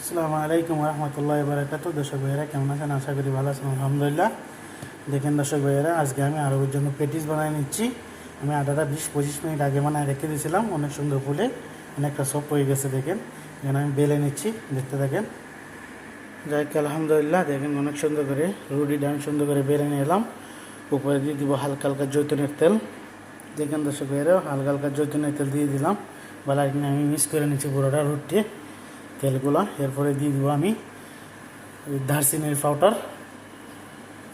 আসসালামু আলাইকুম রহমতুল্লাহ বারাকাত দর্শক ভাইয়েরা, কেমন আছেন? আশা করি ভালো আছেন, আলহামদুলিল্লাহ। দেখেন দর্শক ভাইয়েরা, আজকে আমি আরবের জন্য পেটিস বানিয়ে নিচ্ছি। আমি আটাটা বিশ পঁচিশ মিনিট আগে বানায় রেখে দিয়েছিলাম, অনেক সুন্দর ফুলে, অনেকটা সব হয়ে গেছে, দেখেন। এখানে আমি বেলে নিচ্ছি, দেখতে থাকেন। যাই আলহামদুলিল্লাহ, দেখেন অনেক সুন্দর করে রুটিটা আমি সুন্দর করে বেলে নিলাম উপরে দিয়ে দিব হালকা হালকা জৈতুনের তেল। দেখেন দর্শক ভাইয়েরা, হালকা হালকা জৈতুনের তেল দিয়ে দিলাম। বেলা আমি মিক্স করে নিচ্ছি পুরোটা রুটি। তেলগুলো। এরপরে দিয়ে দেবো আমি ওই দারচিনির পাউডার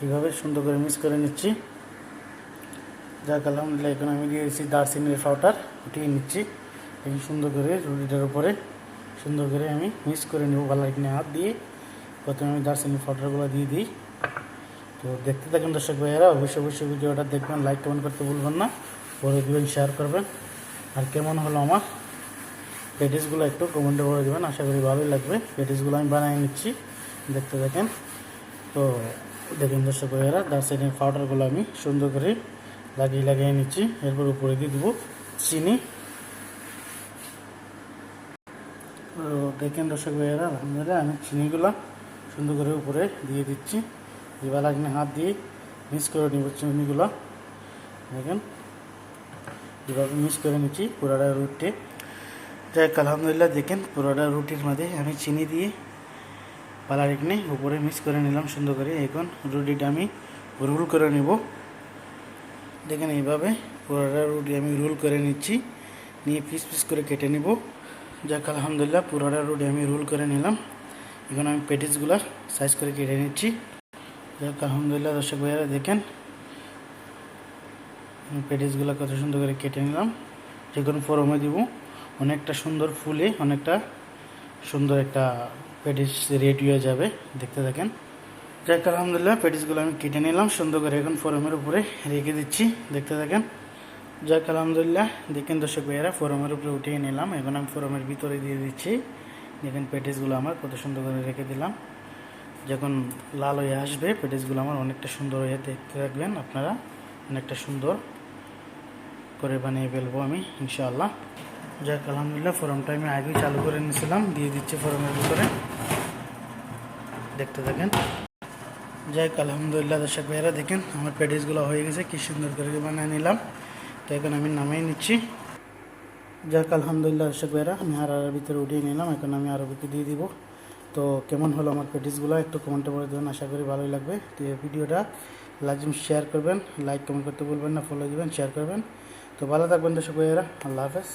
এইভাবে সুন্দর করে মিক্স করে নিচ্ছি। যাক আলহামদুলিল্লাহ এখন আমি দিয়ে দিচ্ছি দারচিনির পাউডার উঠিয়ে নিচ্ছি। এই সুন্দর করে রুটিটার উপরে সুন্দর করে আমি মিক্স করে নেব ভালো এখানে হাত দিয়ে প্রথমে আমি দারচিনির পাউডারগুলো দিয়ে দিই। তো দেখতে থাকেন দর্শক ভাইয়েরা, অবশ্যই অবশ্যই ভিডিওটা দেখবেন লাইক কমেন্ট করতে ভুলবেন না। পরে দিবেন শেয়ার করবেন। আর কেমন হলো আমার পেটিসগুলো একটু কমেন্টে করে দেবেন, আশা করি ভালোই লাগবে। পেটিসগুলো আমি বানিয়ে নিচ্ছি, দেখতে দেখেন তো দেখেন দর্শক ভাইয়েরা দারচিনির পাউডারগুলো আমি সুন্দর করে লাগিয়ে লাগিয়ে নিচ্ছি। এরপর উপরে দিয়ে দেবো চিনি। তো দেখেন দর্শক ভাইয়েরা আমি চিনিগুলো সুন্দর করে উপরে দিয়ে দিচ্ছি। এবার লাগলে হাত দিয়ে মিক্স করে নিব চিনিগুলো। দেখেন এভাবে মিক্স করে নিচ্ছি পুরাটা রুটি যাই হোক, আলহামদুলিল্লাহ দেখেন পুরোটা রুটির মধ্যে আমি চিনি দিয়ে পালা রেখে উপরে মিক্স করে নিলাম সুন্দর করে। এখন রুটিটা আমি রোল করে নেব। দেখেন এইভাবে পুরোটা রুটি আমি রোল করে নিচ্ছি। নিয়ে পিস পিস করে কেটে নেব। যাক আলহামদুলিল্লাহ পুরোটা রুটি আমি রোল করে নিলাম। এখন আমি পেটিসগুলো সাইজ করে কেটে নিচ্ছি। যাক আলহামদুলিল্লাহ দর্শক ভাইয়ারা দেখেন পেটিসগুলো কত সুন্দর করে কেটে নিলাম। যে কোনো ফরমে দিব অনেকটা সুন্দর ফুলে, অনেকটা সুন্দর একটা পেটিস রেডি হয়ে যাবে, দেখতে থাকেন। যাক, আলহামদুলিল্লাহ পেটিসগুলো আমি কেটে নিলাম, সুন্দর করে এখন ফোরমের উপরে রেখে দিচ্ছি, দেখতে থাকেন। যাক, আলহামদুলিল্লাহ, দেখেন দর্শক ভাইয়েরা, ফরমের উপরে উঠিয়ে নিলাম, এখন আমি ফরমের ভিতরে দিয়ে দিচ্ছি। দেখেন পেটিসগুলো আমার কত সুন্দর করে রেখে দিলাম। যখন লাল হয়ে আসবে পেটিসগুলো আমার অনেকটা সুন্দর হয়ে দেখতে থাকবেন আপনারা, অনেকটা সুন্দর করে বানিয়ে ফেলব আমি, ইনশাআল্লাহ। যাক আলহামদুলিল্লাহ ফোরমটা আমি আগেই চালু করে নিয়েছিলাম দিয়ে দিচ্ছি ফোরমের ভিতরে। দেখতে থাকেন। যাই হোক, আলহামদুলিল্লাহ দর্শক ভাইয়েরা দেখেন আমার প্যাটিসগুলো হয়ে গেছে কি সুন্দর করে বানিয়ে নিলাম। তো এখন আমি নামিয়ে নিচ্ছি। যাক আলহামদুলিল্লাহ দর্শক ভাইয়েরা আমি আর আর ভিতরে উঠিয়ে নিলাম এখন আমি আরও বিকে দিয়ে দিব। তো কেমন হলো আমার প্যাটিসগুলো একটু কমেন্টে করে দেবেন আশা করি ভালোই লাগবে। তো এই ভিডিওটা লাজিম শেয়ার করবেন লাইক কমেন্ট করতে বলবেন না ফলো দিবেন শেয়ার করবেন। তো ভালো থাকবেন দর্শক ভাইয়েরা আল্লাহ হাফেজ।